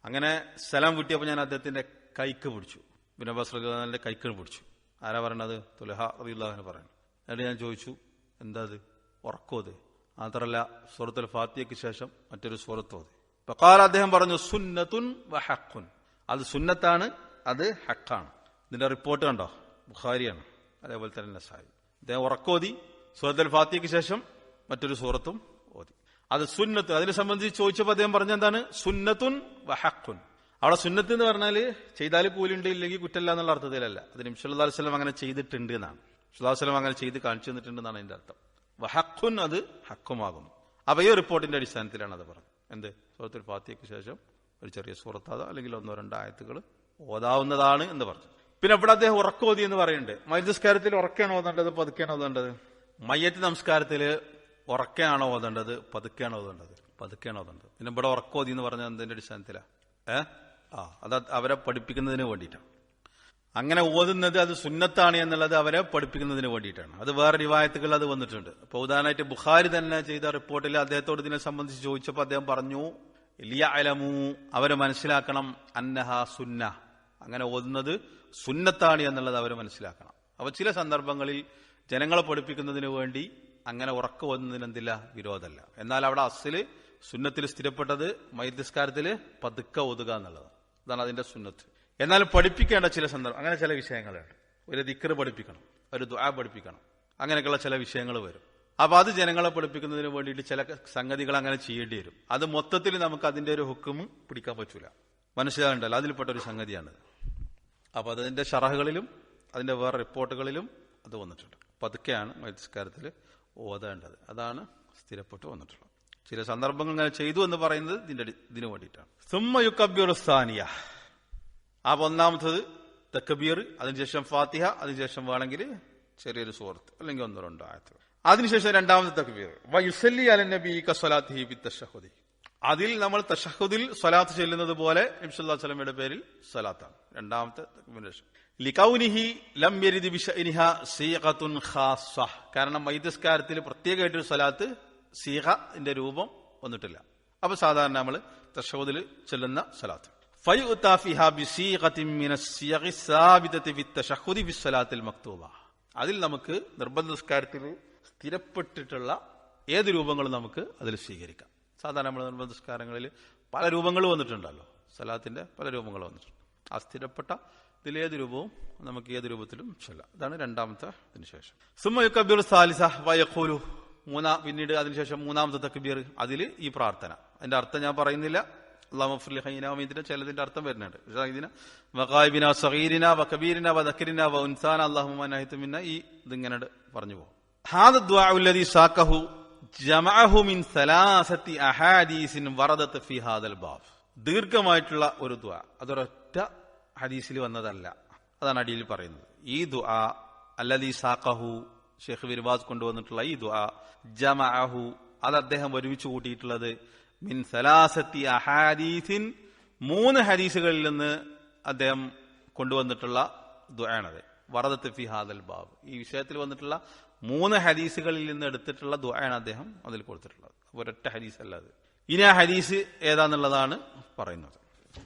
A: അങ്ങനെ സ്ഥലം കിട്ടിയപ്പോൾ ഞാൻ അദ്ദേഹത്തിന്റെ കൈക്ക് പിടിച്ചു. ബിനബാസ് റഹ്ലാന്റെ കൈക്ക് പിടിച്ചു. ആരാ പറയണത്? തുലഹ റബിള്ളാഹിന് പറയുന്നു എന്നിട്ട് ഞാൻ ചോദിച്ചു എന്താ അത്? ഉറക്കോ അത്? മാത്രല്ല സൂറത്തുൽ ഫാത്തിയയ്ക്ക് ശേഷം മറ്റൊരു സൂറത്ത് അത്? പക്കാൽ അദ്ദേഹം പറഞ്ഞു സുന്നത്തുൻ വഹഖുൻ അത് സുന്നത്താണ് അത് ഹക്കാണ് ഇതിന്റെ റിപ്പോർട്ട് കണ്ടോ? ബുഖാരിയാണ്. അതേപോലെ തന്നെ നസായി. അദ്ദേഹം ഉറക്കോതി സൂറത്തുൽ ഫാത്തിയയ്ക്ക് ശേഷം മറ്റൊരു സൂറത്തും ഓതി. അത് സുന്നത്ത് അതിനെ സംബന്ധിച്ച് ചോദിച്ചപ്പോൾ അദ്ദേഹം പറഞ്ഞ എന്താണ്? സുന്നത്തുൻ വഹഖുൻ അവിടെ സുന്നത്ത് എന്ന് പറഞ്ഞാൽ ചെയ്താൽ കൂലുണ്ട് ഇല്ലെങ്കിൽ കുറ്റമല്ല എന്നുള്ള അർത്ഥത്തിലല്ല. അത് നിമിഷം വസ്ലം അങ്ങനെ ചെയ്തിട്ടുണ്ട് എന്നാണ്. വസ്ലം അങ്ങനെ ചെയ്ത് കാണിച്ചു തന്നിട്ടുണ്ട് എന്നാണ് അതിന്റെ അർത്ഥം. വഹഖുൻ അത് ഹക്കുമാകുന്നു അപ്പൊ ഈ റിപ്പോർട്ടിന്റെ അടിസ്ഥാനത്തിലാണ് അത് പറഞ്ഞത്. എന്ത്? സുഹൃത്തു ഫാത്തിയയ്ക്ക് ശേഷം ഒരു ചെറിയ സുഹൃത്താത അല്ലെങ്കിൽ ഒന്നോ രണ്ടോ ആയത്തുകൾ ഓതാവുന്നതാണ് എന്ന് പറഞ്ഞു. പിന്നെ ഇവിടെ അദ്ദേഹം ഉറക്കോതി എന്ന് പറയുന്നുണ്ട്. മൈദസ്കാരത്തിൽ ഉറക്കാണ് ഓതേണ്ടത് പതുക്കെയാണ് ഓതേണ്ടത്? മയ്യത്ത് നമസ്കാരത്തിൽ ഉറക്കെയാണോ ഓതേണ്ടത് പതുക്കെയാണോ ഓതേണ്ടത്? പതുക്കെയാണോ ഓതേണ്ടത്. പിന്നെ ഇവിടെ ഉറക്കോതി എന്ന് പറഞ്ഞാൽ എന്തിന്റെ അടിസ്ഥാനത്തിലാ? ഏ? ആ അത് അവരെ പഠിപ്പിക്കുന്നതിന് വേണ്ടിയിട്ടാണ്. അങ്ങനെ ഓതുന്നത് അത് സുന്നത്താണ് എന്നുള്ളത് അവരെ പഠിപ്പിക്കുന്നതിന് വേണ്ടിയിട്ടാണ്. അത് വേറെ റിവായത്തുകൾ അത് വന്നിട്ടുണ്ട്. അപ്പൊ ഉദാഹരണമായിട്ട് ബുഖാരി തന്നെ ചെയ്ത റിപ്പോർട്ടിൽ അദ്ദേഹത്തോട് ഇതിനെ സംബന്ധിച്ച് ചോദിച്ചപ്പോൾ അദ്ദേഹം പറഞ്ഞു ലിയ അലമു അവരെ മനസ്സിലാക്കണം അന്നഹ സുന്ന അങ്ങനെ ഓതുന്നത് സുന്നത്താണ് എന്നുള്ളത് അവർ മനസ്സിലാക്കണം. അപ്പൊ ചില സന്ദർഭങ്ങളിൽ ജനങ്ങളെ പഠിപ്പിക്കുന്നതിന് വേണ്ടി അങ്ങനെ ഉറക്ക ഓതുന്നതിന് എന്തില്ല? വിരോധമല്ല. എന്നാൽ അവിടെ അസിൽ സുന്നത്തിൽ സ്ഥിരപ്പെട്ടത് മൈദ്യസ്കാരത്തിൽ പതുക്കെ ഒതുക എന്നുള്ളതാണ്. അതാണ് അതിന്റെ സുന്നത്ത്. എന്നാൽ പഠിപ്പിക്കേണ്ട ചില സന്ദർഭം അങ്ങനെ ചില വിഷയങ്ങളുണ്ട്. ഒരു ദിക്കർ പഠിപ്പിക്കണം ഒരു ദുആ പഠിപ്പിക്കണം അങ്ങനെയൊക്കെയുള്ള ചില വിഷയങ്ങൾ വരും. അപ്പൊ അത് ജനങ്ങളെ പഠിപ്പിക്കുന്നതിന് വേണ്ടിയിട്ട് ചില സംഗതികൾ അങ്ങനെ ചെയ്യേണ്ടി വരും. അത് മൊത്തത്തിൽ നമുക്ക് അതിന്റെ ഒരു ഹുക്കും പിടിക്കാൻ പറ്റൂല. മനസ്സിലാകണ്ടല്ലോ അതിൽപ്പെട്ട ഒരു സംഗതിയാണിത്. അപ്പൊ അതിന്റെ ഷറഹുകളിലും അതിന്റെ വേറെ റിപ്പോർട്ടുകളിലും അത് വന്നിട്ടുണ്ട്. പതുക്കെയാണ് മത്സ്കാരത്തിൽ ഓതേണ്ടത്. അതാണ് സ്ഥിരപ്പെട്ട് വന്നിട്ടുള്ളത്. ചില സന്ദർഭങ്ങൾ ഇങ്ങനെ ചെയ്തു എന്ന് പറയുന്നത് ഇതിന്റെ ഇതിനു വേണ്ടിയിട്ടാണ്. സുമ്മയുക്കബ്യുറുസ്ഥാനിയ ആ ഒന്നാമത്തത് തക്കബീർ അതിനുശേഷം ഫാത്തിഹ അതിനുശേഷം വേണമെങ്കിൽ ചെറിയൊരു സുഹൃത്ത് അല്ലെങ്കിൽ ഒന്നോ രണ്ടോ ആയത്ത് അതിനുശേഷം രണ്ടാമത്തെ തക്ബീർ. വയുസല്ലി അല നബി കസ്വലാത്തി തഷഹുദി അതിൽ നമ്മൾ തഷഹുദിൽ സ്വലാത്ത് ചെല്ലുന്നത് പോലെ നബ്സുല്ലാ പേരിൽ സ്വലാത്താണ്. രണ്ടാമത്തെ ലിഖൗനിഹി ലം യരിദി ഖാസ്സ. കാരണം വൈദ്യസ്കാരത്തിൽ പ്രത്യേകമായിട്ടൊരു സ്വലാത്ത് സീഹന്റെ രൂപം വന്നിട്ടില്ല. അപ്പൊ സാധാരണ നമ്മൾ തഷോദിൽ ചെല്ലുന്ന സലാത്ത്. അതിൽ നമുക്ക് നിർബന്ധ നിസ്കാരത്തിൽ സ്ഥിരപ്പെട്ടിട്ടുള്ള ഏത് രൂപങ്ങളും നമുക്ക് അതിൽ സ്വീകരിക്കാം. സാധാരണ നമ്മൾ നിർബന്ധ നിസ്കാരങ്ങളിൽ പല രൂപങ്ങൾ വന്നിട്ടുണ്ടല്ലോ. സലാത്തിന്റെ പല രൂപങ്ങൾ വന്നിട്ടുണ്ട്. ആ സ്ഥിരപ്പെട്ട ഇതിലേത് രൂപവും നമുക്ക് ഏത് രൂപത്തിലും ചൊല്ലാം. അതാണ് രണ്ടാമത്തെ അതിനുശേഷം സുമ്മ യുക്കബ്ബിർ സാലിസ വയഖൂലു മൂന്നാ പിന്നീട് അതിനുശേഷം മൂന്നാമത്തെ തക്ബീർ അതിൽ ഈ പ്രാർത്ഥന. അതിന്റെ അർത്ഥം ഞാൻ പറയുന്നില്ല. അള്ളാഹുഫുലിഹൈനാമിന്റെ ചിലതിന്റെ അർത്ഥം വരുന്നുണ്ട്. വഖായിബിന സഗീരിന വകബീരിന വദക്കരിന വ ഉൻസാന അല്ലാഹുമ്മ ഈ ഇതിങ്ങനെ പറഞ്ഞു പോകും. ഹാദ ജമഅഹു മിൻ സലാസത്തി അഹാദീസിൻ ഹാദൽ ദീർഘമായിട്ടുള്ള ഒരു ദുആ. അതൊരൊറ്റ ഹദീസിൽ വന്നതല്ല. അതാണ് അടിയിൽ പറയുന്നത്. ഈ ദുആ അല്ലദി സാഖഹു ഷെയ്ഖ് വിരുവാസ് കൊണ്ടുവന്നിട്ടുള്ള ഈ ദുആ ജമഅഹു അത് അദ്ദേഹം ഒരുമിച്ച് കൂട്ടിയിട്ടുള്ളത് മിൻ സലാസത്തി അഹാദീസിൻ മൂന്ന് ഹദീസുകളിൽ നിന്ന് അദ്ദേഹം കൊണ്ടുവന്നിട്ടുള്ള ദുആണത് വറദത്ത് ഫി ഹാദൽ ബാബ്. ഈ വിഷയത്തിൽ വന്നിട്ടുള്ള മൂന്ന് ഹദീസുകളിൽ നിന്ന് എടുത്തിട്ടുള്ള ദുആണ് അദ്ദേഹം അതിൽ കൊടുത്തിട്ടുള്ളത്. ഒരൊറ്റ ഹദീസ് അല്ലാതെ ഇനി ആ ഹദീസ് ഏതാന്നുള്ളതാണ് പറയുന്നത്.